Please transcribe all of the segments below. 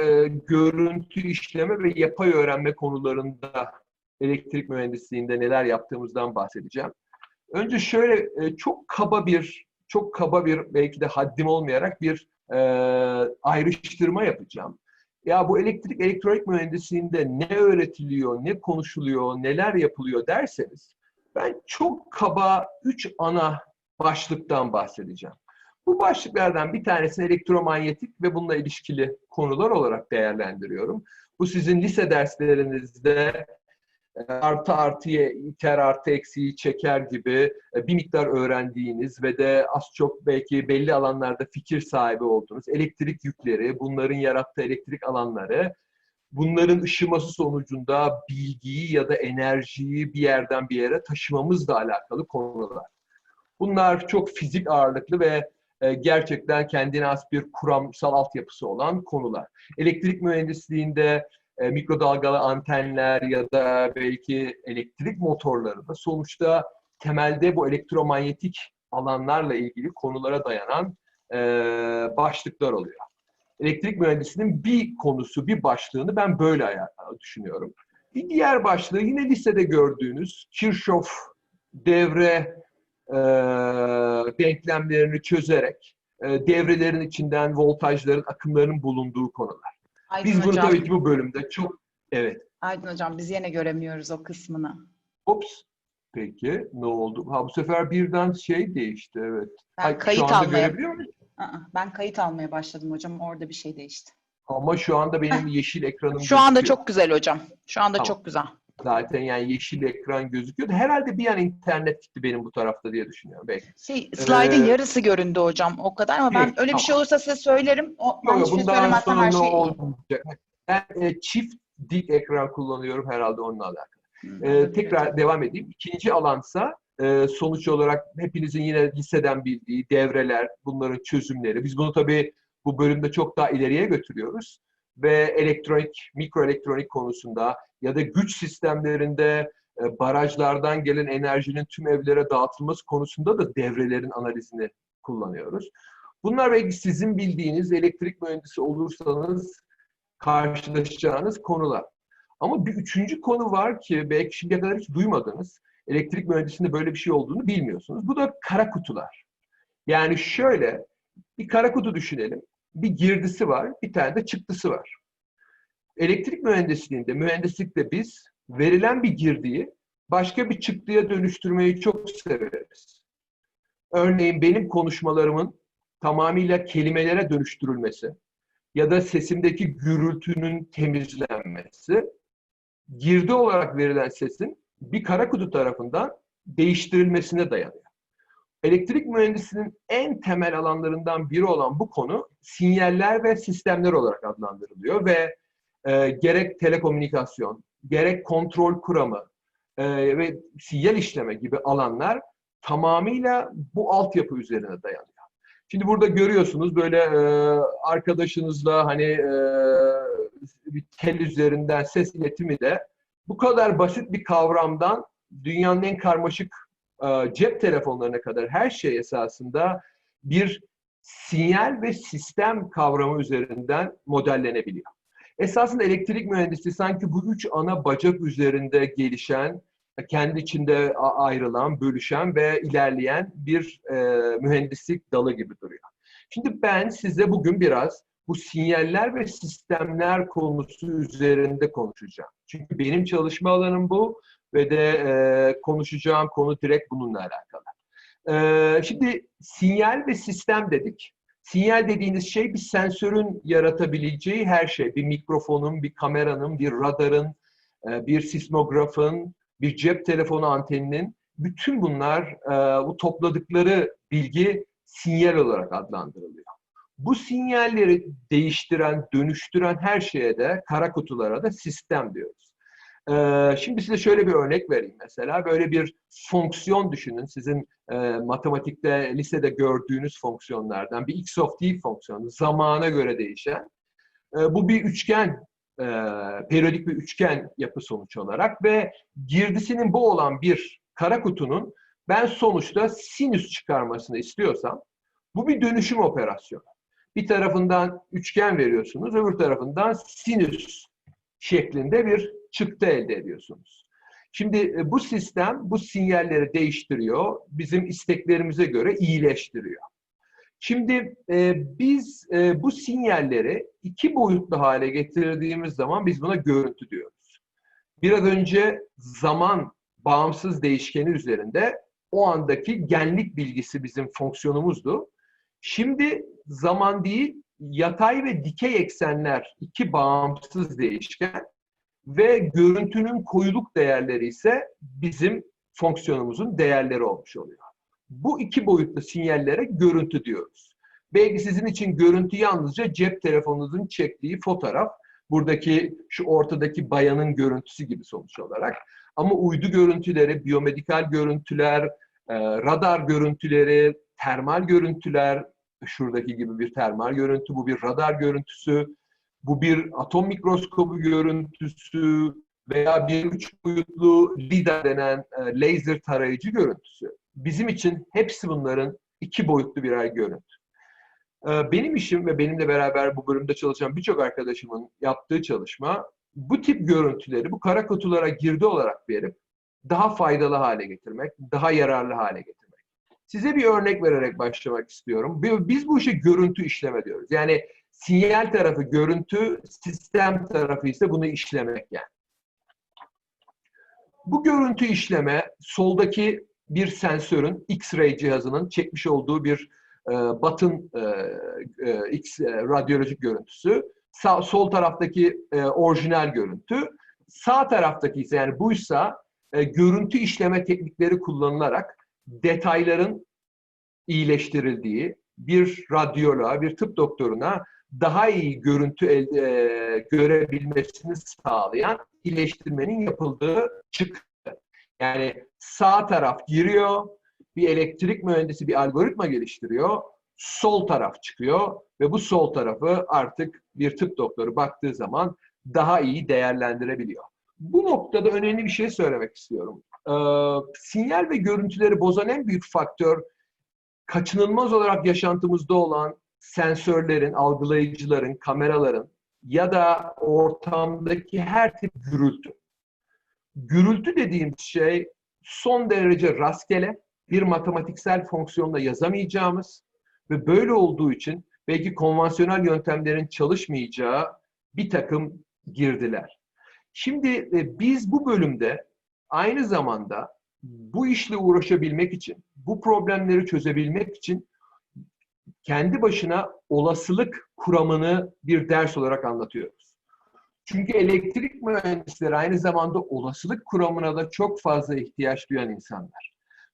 e, görüntü işleme ve yapay öğrenme konularında elektrik mühendisliğinde neler yaptığımızdan bahsedeceğim. Önce şöyle e, çok kaba bir, çok kaba bir belki de haddim olmayarak bir e, ayrıştırma yapacağım. Ya bu elektrik elektronik mühendisliğinde ne öğretiliyor, ne konuşuluyor, neler yapılıyor derseniz ben çok kaba üç ana başlıktan bahsedeceğim. Bu başlıklardan bir tanesini elektromanyetik ve bununla ilişkili konular olarak değerlendiriyorum. Bu sizin lise derslerinizde e, artı artıya iter artı eksiği çeker gibi e, bir miktar öğrendiğiniz ve de az çok belki belli alanlarda fikir sahibi olduğunuz elektrik yükleri, bunların yarattığı elektrik alanları, bunların ışıması sonucunda bilgiyi ya da enerjiyi bir yerden bir yere taşımamızla alakalı konular. Bunlar çok fizik ağırlıklı ve gerçekten kendine has bir kuramsal altyapısı olan konular. Elektrik mühendisliğinde e, mikrodalgalı antenler ya da belki elektrik motorları da sonuçta temelde bu elektromanyetik alanlarla ilgili konulara dayanan e, başlıklar oluyor. Elektrik mühendisliğinin bir konusu, bir başlığını ben böyle düşünüyorum. Bir diğer başlığı yine lisede gördüğünüz Kirchhoff devre e, denklemlerini çözerek e, devrelerin içinden voltajların, akımların bulunduğu konular. Aydın Biz bunu hocam, tabii ki bu bölümde çok... Evet. Aydın hocam biz yine göremiyoruz o kısmını. Ops. Peki ne oldu? Ha bu sefer birden şey değişti evet. Ben Ay, kayıt şu anda almaya- görebiliyor muyum? Aa, ben kayıt almaya başladım hocam. Orada bir şey değişti. Ama şu anda benim yeşil ekranım Şu anda gözüküyor. çok güzel hocam. Şu anda Tamam. çok güzel. Zaten yani yeşil ekran gözüküyor. Herhalde bir an internet gitti benim bu tarafta diye düşünüyorum. Belki. Şey, slide'ın Ee, yarısı göründü hocam. O kadar ama ben Yok, öyle bir şey olursa size söylerim. O, ben Yok şey bundan söylemezsem sonra her ne şey iyi. olmayacak? Ben e, çift dik ekran kullanıyorum herhalde onunla alakalı. Hı, Ee, tekrar hocam. devam edeyim. İkinci alansa e, sonuç olarak hepinizin yine liseden bildiği devreler, bunların çözümleri. Biz bunu tabii bu bölümde çok daha ileriye götürüyoruz. Ve elektronik, mikroelektronik konusunda ya da güç sistemlerinde e, barajlardan gelen enerjinin tüm evlere dağıtılması konusunda da devrelerin analizini kullanıyoruz. Bunlar belki sizin bildiğiniz elektrik mühendisi olursanız karşılaşacağınız konular. Ama bir üçüncü konu var ki belki şimdiye kadar hiç duymadınız. Elektrik mühendisliğinde böyle bir şey olduğunu bilmiyorsunuz. Bu da kara kutular. Yani şöyle bir kara kutu düşünelim. Bir girdisi var, bir tane de çıktısı var. Elektrik mühendisliğinde, mühendislikte biz verilen bir girdiyi başka bir çıktıya dönüştürmeyi çok severiz. Örneğin benim konuşmalarımın tamamıyla kelimelere dönüştürülmesi ya da sesimdeki gürültünün temizlenmesi girdi olarak verilen sesin bir kara kutu tarafından değiştirilmesine dayanıyor. Elektrik mühendisliğinin en temel alanlarından biri olan bu konu sinyaller ve sistemler olarak adlandırılıyor ve e, gerek telekomünikasyon, gerek kontrol kuramı e, ve sinyal işleme gibi alanlar tamamıyla bu altyapı üzerine dayanıyor. Şimdi burada görüyorsunuz böyle e, arkadaşınızla hani e, bir tel üzerinden ses iletimi de bu kadar basit bir kavramdan dünyanın en karmaşık cep telefonlarına kadar her şey esasında bir sinyal ve sistem kavramı üzerinden modellenebiliyor. Esasında elektrik mühendisliği sanki bu üç ana bacak üzerinde gelişen, kendi içinde ayrılan, bölüşen ve ilerleyen bir e, mühendislik dalı gibi duruyor. Şimdi ben size bugün biraz bu sinyaller ve sistemler konusu üzerinde konuşacağım. Çünkü benim çalışma alanım bu ve de e, konuşacağım konu direkt bununla alakalı. E, şimdi sinyal ve sistem dedik. Sinyal dediğiniz şey bir sensörün yaratabileceği her şey. Bir mikrofonun, bir kameranın, bir radarın, e, bir sismografın, bir cep telefonu anteninin bütün bunlar e, bu topladıkları bilgi sinyal olarak adlandırılıyor. Bu sinyalleri değiştiren, dönüştüren her şeye de kara kutulara da sistem diyoruz. Ee, şimdi size şöyle bir örnek vereyim mesela. Böyle bir fonksiyon düşünün. Sizin e, matematikte, lisede gördüğünüz fonksiyonlardan bir x of t fonksiyonu. Zamana göre değişen. E, bu bir üçgen, e, periyodik bir üçgen yapı sonuç olarak ve girdisinin bu olan bir kara kutunun ben sonuçta sinüs çıkarmasını istiyorsam bu bir dönüşüm operasyonu. Bir tarafından üçgen veriyorsunuz, öbür tarafından sinüs şeklinde bir çıktı elde ediyorsunuz. Şimdi e, bu sistem bu sinyalleri değiştiriyor, bizim isteklerimize göre iyileştiriyor. Şimdi e, biz e, bu sinyalleri iki boyutlu hale getirdiğimiz zaman biz buna görüntü diyoruz. Biraz önce zaman bağımsız değişkeni üzerinde o andaki genlik bilgisi bizim fonksiyonumuzdu. Şimdi zaman değil, yatay ve dikey eksenler iki bağımsız değişken ve görüntünün koyuluk değerleri ise bizim fonksiyonumuzun değerleri olmuş oluyor. Bu iki boyutlu sinyallere görüntü diyoruz. Belki sizin için görüntü yalnızca cep telefonunuzun çektiği fotoğraf, buradaki şu ortadaki bayanın görüntüsü gibi sonuç olarak. Ama uydu görüntüleri, biyomedikal görüntüler, e, radar görüntüleri, termal görüntüler, şuradaki gibi bir termal görüntü, bu bir radar görüntüsü, bu bir atom mikroskobu görüntüsü veya bir üç boyutlu LIDAR denen e, laser tarayıcı görüntüsü. Bizim için hepsi bunların iki boyutlu birer görüntü. E, benim işim ve benimle beraber bu bölümde çalışan birçok arkadaşımın yaptığı çalışma bu tip görüntüleri bu kara kutulara girdi olarak verip daha faydalı hale getirmek, daha yararlı hale getirmek. Size bir örnek vererek başlamak istiyorum. Biz bu işe görüntü işleme diyoruz. Yani sinyal tarafı görüntü, sistem tarafı ise bunu işlemek yani. Bu görüntü işleme soldaki bir sensörün X-ray cihazının çekmiş olduğu bir e, batın e, e, X e, radyolojik görüntüsü. Sağ, sol taraftaki e, orijinal görüntü. Sağ taraftaki ise yani buysa e, görüntü işleme teknikleri kullanılarak detayların iyileştirildiği bir radyoloğa, bir tıp doktoruna daha iyi görüntü e, görebilmesini sağlayan iyileştirmenin yapıldığı çıktı. Yani sağ taraf giriyor, bir elektrik mühendisi bir algoritma geliştiriyor, sol taraf çıkıyor ve bu sol tarafı artık bir tıp doktoru baktığı zaman daha iyi değerlendirebiliyor. Bu noktada önemli bir şey söylemek istiyorum. Ee, sinyal ve görüntüleri bozan en büyük faktör kaçınılmaz olarak yaşantımızda olan sensörlerin, algılayıcıların, kameraların ya da ortamdaki her tip gürültü. Gürültü dediğimiz şey son derece rastgele, bir matematiksel fonksiyonla yazamayacağımız ve böyle olduğu için belki konvansiyonel yöntemlerin çalışmayacağı bir takım girdiler. Şimdi e, biz bu bölümde aynı zamanda bu işle uğraşabilmek için, bu problemleri çözebilmek için kendi başına olasılık kuramını bir ders olarak anlatıyoruz. Çünkü elektrik mühendisleri aynı zamanda olasılık kuramına da çok fazla ihtiyaç duyan insanlar.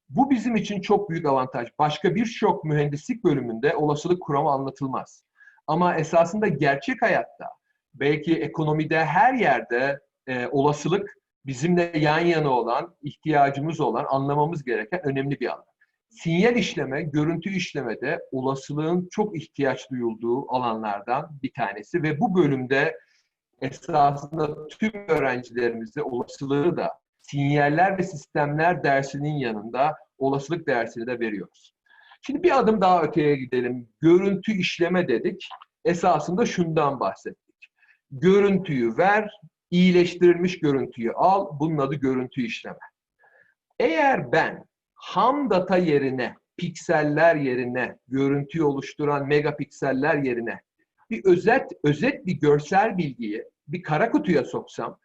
Bu bizim için çok büyük avantaj. Başka birçok mühendislik bölümünde olasılık kuramı anlatılmaz. Ama esasında gerçek hayatta, belki ekonomide her yerde e, olasılık bizimle yan yana olan, ihtiyacımız olan, anlamamız gereken önemli bir alan. Sinyal işleme, görüntü işlemede olasılığın çok ihtiyaç duyulduğu alanlardan bir tanesi ve bu bölümde esasında tüm öğrencilerimize olasılığı da sinyaller ve sistemler dersinin yanında olasılık dersini de veriyoruz. Şimdi bir adım daha öteye gidelim. Görüntü işleme dedik. Esasında şundan bahsettik. Görüntüyü ver, iyileştirilmiş görüntüyü al. Bunun adı görüntü işleme. Eğer ben ham data yerine, pikseller yerine, görüntüyü oluşturan megapikseller yerine bir özet, özet bir görsel bilgiyi bir kara kutuya soksam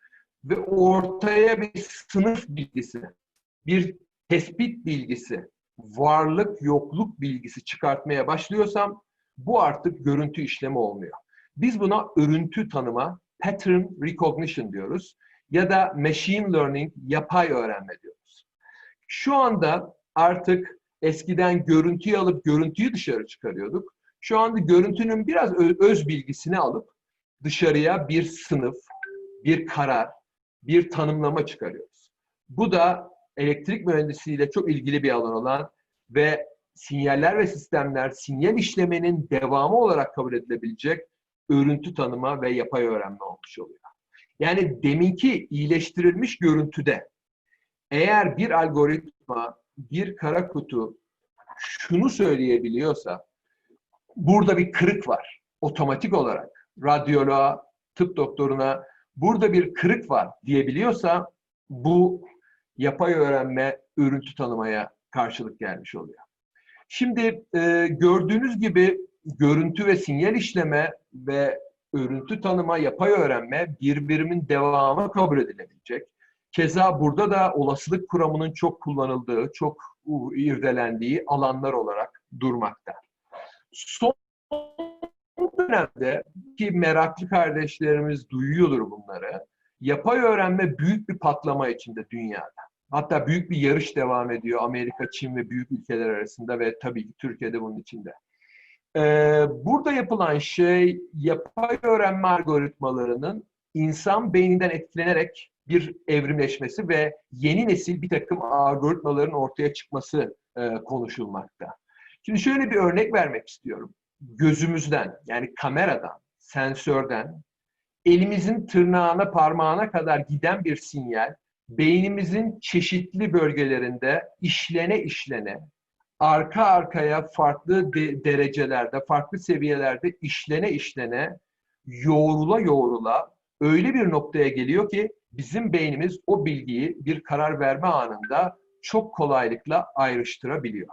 ve ortaya bir sınıf bilgisi, bir tespit bilgisi, varlık yokluk bilgisi çıkartmaya başlıyorsam bu artık görüntü işlemi olmuyor. Biz buna örüntü tanıma, pattern recognition diyoruz ya da machine learning, yapay öğrenme diyoruz. Şu anda artık eskiden görüntüyü alıp görüntüyü dışarı çıkarıyorduk. Şu anda görüntünün biraz öz bilgisini alıp dışarıya bir sınıf, bir karar, bir tanımlama çıkarıyoruz. Bu da elektrik mühendisliğiyle çok ilgili bir alan olan ve sinyaller ve sistemler sinyal işlemenin devamı olarak kabul edilebilecek örüntü tanıma ve yapay öğrenme olmuş oluyor. Yani deminki iyileştirilmiş görüntüde eğer bir algoritma, bir kara kutu şunu söyleyebiliyorsa burada bir kırık var. Otomatik olarak radyoloğa, tıp doktoruna burada bir kırık var diyebiliyorsa bu yapay öğrenme örüntü tanımaya karşılık gelmiş oluyor. Şimdi e, gördüğünüz gibi görüntü ve sinyal işleme ve örüntü tanıma, yapay öğrenme birbirinin devamı kabul edilebilecek. Keza burada da olasılık kuramının çok kullanıldığı, çok irdelendiği alanlar olarak durmakta. Son dönemde ki meraklı kardeşlerimiz duyuyordur bunları. Yapay öğrenme büyük bir patlama içinde dünyada. Hatta büyük bir yarış devam ediyor Amerika, Çin ve büyük ülkeler arasında ve tabii ki Türkiye'de bunun içinde. Ee, burada yapılan şey yapay öğrenme algoritmalarının insan beyninden etkilenerek bir evrimleşmesi ve yeni nesil bir takım algoritmaların ortaya çıkması e, konuşulmakta. Şimdi şöyle bir örnek vermek istiyorum. Gözümüzden yani kameradan, sensörden, elimizin tırnağına, parmağına kadar giden bir sinyal beynimizin çeşitli bölgelerinde işlene işlene, arka arkaya farklı de- derecelerde, farklı seviyelerde işlene işlene, yoğrula yoğrula öyle bir noktaya geliyor ki bizim beynimiz o bilgiyi bir karar verme anında çok kolaylıkla ayrıştırabiliyor.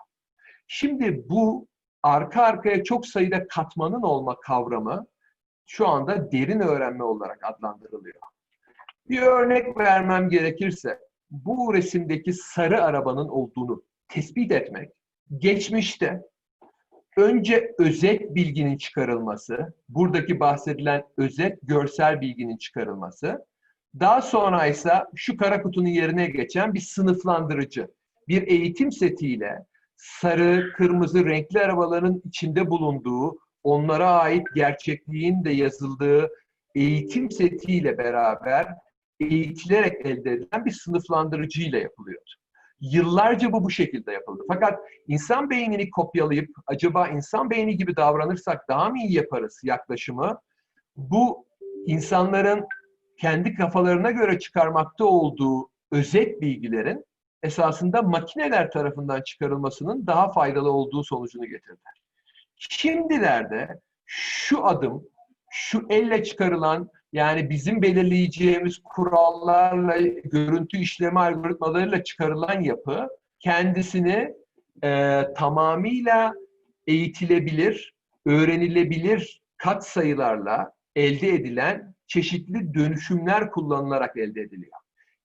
Şimdi bu arka arkaya çok sayıda katmanın olma kavramı şu anda derin öğrenme olarak adlandırılıyor. Bir örnek vermem gerekirse bu resimdeki sarı arabanın olduğunu tespit etmek geçmişte önce özet bilginin çıkarılması, buradaki bahsedilen özet görsel bilginin çıkarılması, daha sonra ise şu kara kutunun yerine geçen bir sınıflandırıcı, bir eğitim setiyle sarı, kırmızı renkli arabaların içinde bulunduğu, onlara ait gerçekliğin de yazıldığı eğitim setiyle beraber eğitilerek elde edilen bir sınıflandırıcıyla yapılıyordu. Yıllarca bu bu şekilde yapıldı. Fakat insan beynini kopyalayıp acaba insan beyni gibi davranırsak daha mı iyi yaparız yaklaşımı bu insanların kendi kafalarına göre çıkarmakta olduğu özet bilgilerin esasında makineler tarafından çıkarılmasının daha faydalı olduğu sonucunu getirdi. Şimdilerde şu adım, şu elle çıkarılan yani bizim belirleyeceğimiz kurallarla, görüntü işleme algoritmalarıyla çıkarılan yapı kendisini e, tamamıyla eğitilebilir, öğrenilebilir kat sayılarla elde edilen çeşitli dönüşümler kullanılarak elde ediliyor.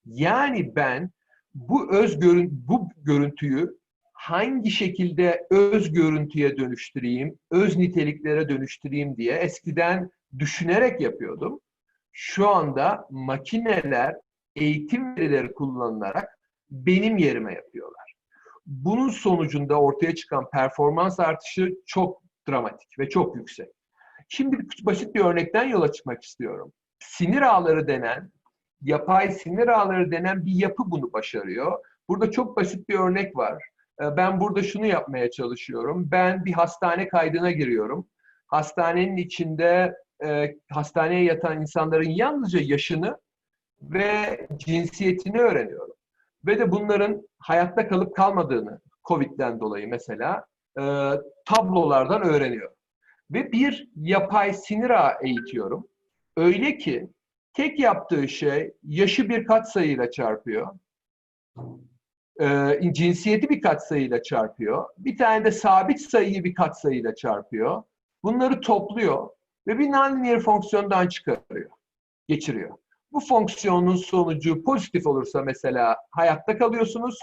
Yani ben bu öz görün bu görüntüyü hangi şekilde öz görüntüye dönüştüreyim, öz niteliklere dönüştüreyim diye eskiden düşünerek yapıyordum. Şu anda makineler eğitim verileri kullanılarak benim yerime yapıyorlar. Bunun sonucunda ortaya çıkan performans artışı çok dramatik ve çok yüksek. Şimdi basit bir örnekten yola çıkmak istiyorum. Sinir ağları denen, yapay sinir ağları denen bir yapı bunu başarıyor. Burada çok basit bir örnek var. Ben burada şunu yapmaya çalışıyorum. Ben bir hastane kaydına giriyorum. Hastanenin içinde e, hastaneye yatan insanların yalnızca yaşını ve cinsiyetini öğreniyorum. Ve de bunların hayatta kalıp kalmadığını, Covid'den dolayı mesela e, tablolardan öğreniyorum. Ve bir yapay sinir ağı eğitiyorum. Öyle ki tek yaptığı şey yaşı bir katsayıyla çarpıyor. E, cinsiyeti bir katsayıyla çarpıyor. Bir tane de sabit sayıyı bir katsayıyla çarpıyor. Bunları topluyor ve bir nonlinear fonksiyondan çıkarıyor, geçiriyor. Bu fonksiyonun sonucu pozitif olursa mesela hayatta kalıyorsunuz.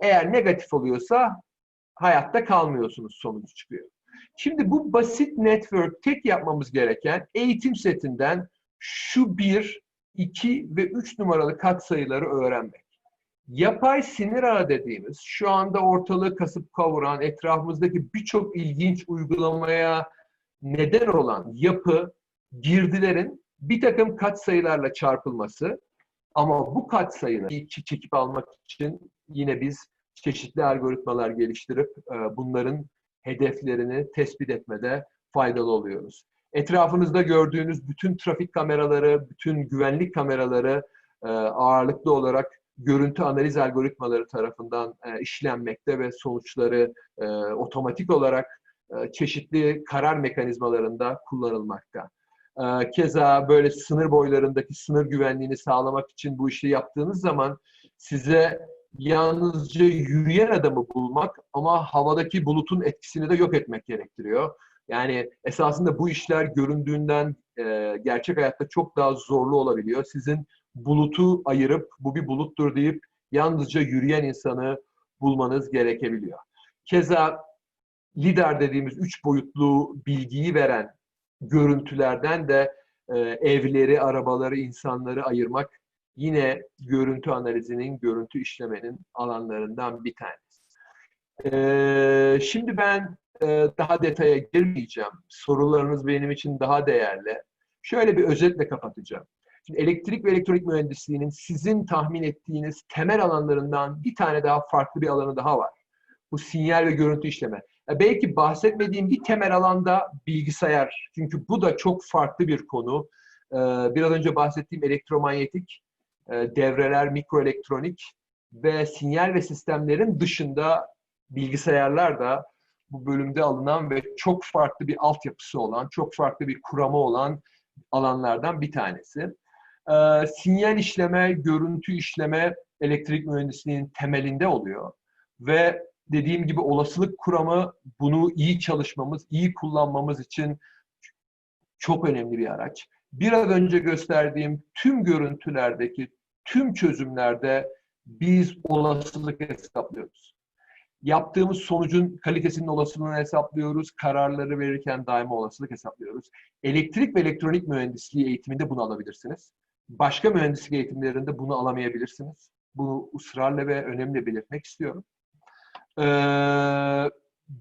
Eğer negatif oluyorsa hayatta kalmıyorsunuz sonucu çıkıyor. Şimdi bu basit network tek yapmamız gereken eğitim setinden şu bir, iki ve üç numaralı katsayıları öğrenmek. Yapay sinir ağı dediğimiz şu anda ortalığı kasıp kavuran etrafımızdaki birçok ilginç uygulamaya neden olan yapı, girdilerin bir takım katsayılarla çarpılması ama bu katsayıları çekip almak için yine biz çeşitli algoritmalar geliştirip bunların hedeflerini tespit etmede faydalı oluyoruz. Etrafınızda gördüğünüz bütün trafik kameraları, bütün güvenlik kameraları ağırlıklı olarak görüntü analiz algoritmaları tarafından işlenmekte ve sonuçları otomatik olarak e, çeşitli karar mekanizmalarında kullanılmakta. E, Keza böyle sınır boylarındaki sınır güvenliğini sağlamak için bu işi yaptığınız zaman size yalnızca yürüyen adamı bulmak ama havadaki bulutun etkisini de yok etmek gerektiriyor. Yani esasında bu işler göründüğünden e, gerçek hayatta çok daha zorlu olabiliyor. Sizin bulutu ayırıp bu bir buluttur deyip yalnızca yürüyen insanı bulmanız gerekebiliyor. Keza LIDAR dediğimiz üç boyutlu bilgiyi veren görüntülerden de e, evleri, arabaları, insanları ayırmak yine görüntü analizinin, görüntü işlemenin alanlarından bir tanesi. E, şimdi ben e, daha detaya girmeyeceğim. Sorularınız benim için daha değerli. Şöyle bir özetle kapatacağım. Şimdi elektrik ve elektronik mühendisliğinin sizin tahmin ettiğiniz temel alanlarından bir tane daha farklı bir alanı daha var. Bu sinyal ve görüntü işleme. Ya belki bahsetmediğim bir temel alanda bilgisayar. Çünkü bu da çok farklı bir konu. Ee, biraz önce bahsettiğim elektromanyetik, devreler, mikroelektronik ve sinyal ve sistemlerin dışında bilgisayarlar da bu bölümde alınan ve çok farklı bir altyapısı olan, çok farklı bir kuramı olan alanlardan bir tanesi. Ee, sinyal işleme, görüntü işleme elektrik mühendisliğinin temelinde oluyor. Ve dediğim gibi olasılık kuramı bunu iyi çalışmamız, iyi kullanmamız için çok önemli bir araç. Biraz önce gösterdiğim tüm görüntülerdeki tüm çözümlerde biz olasılık hesaplıyoruz. Yaptığımız sonucun kalitesinin olasılığını hesaplıyoruz. Kararları verirken daima olasılık hesaplıyoruz. Elektrik ve elektronik mühendisliği eğitiminde bunu alabilirsiniz. Başka mühendislik eğitimlerinde bunu alamayabilirsiniz. Bunu ısrarla ve önemli belirtmek istiyorum. Ee,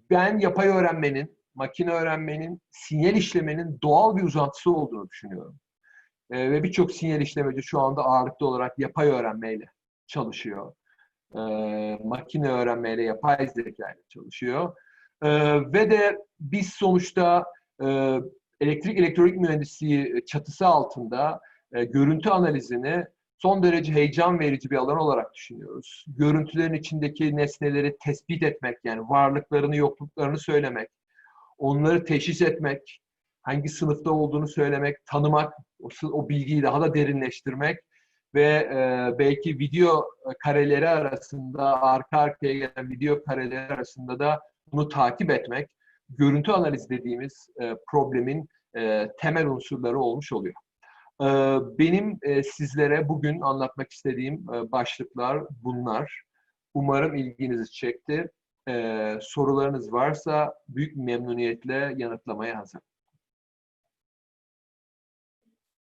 ben yapay öğrenmenin, makine öğrenmenin, sinyal işlemenin doğal bir uzantısı olduğunu düşünüyorum. Ee, ve birçok sinyal işlemeci şu anda ağırlıklı olarak yapay öğrenmeyle çalışıyor. Ee, makine öğrenmeyle, yapay zeka çalışıyor. Ee, ve de biz sonuçta e, elektrik elektronik mühendisliği çatısı altında e, görüntü analizini son derece heyecan verici bir alan olarak düşünüyoruz. Görüntülerin içindeki nesneleri tespit etmek, yani varlıklarını, yokluklarını söylemek, onları teşhis etmek, hangi sınıfta olduğunu söylemek, tanımak, o, bilgiyi daha da derinleştirmek ve e, belki video kareleri arasında, arka arkaya gelen video kareleri arasında da bunu takip etmek, görüntü analizi dediğimiz e, problemin e, temel unsurları olmuş oluyor. Benim sizlere bugün anlatmak istediğim başlıklar bunlar. Umarım ilginizi çekti. Sorularınız varsa büyük memnuniyetle yanıtlamaya hazırım.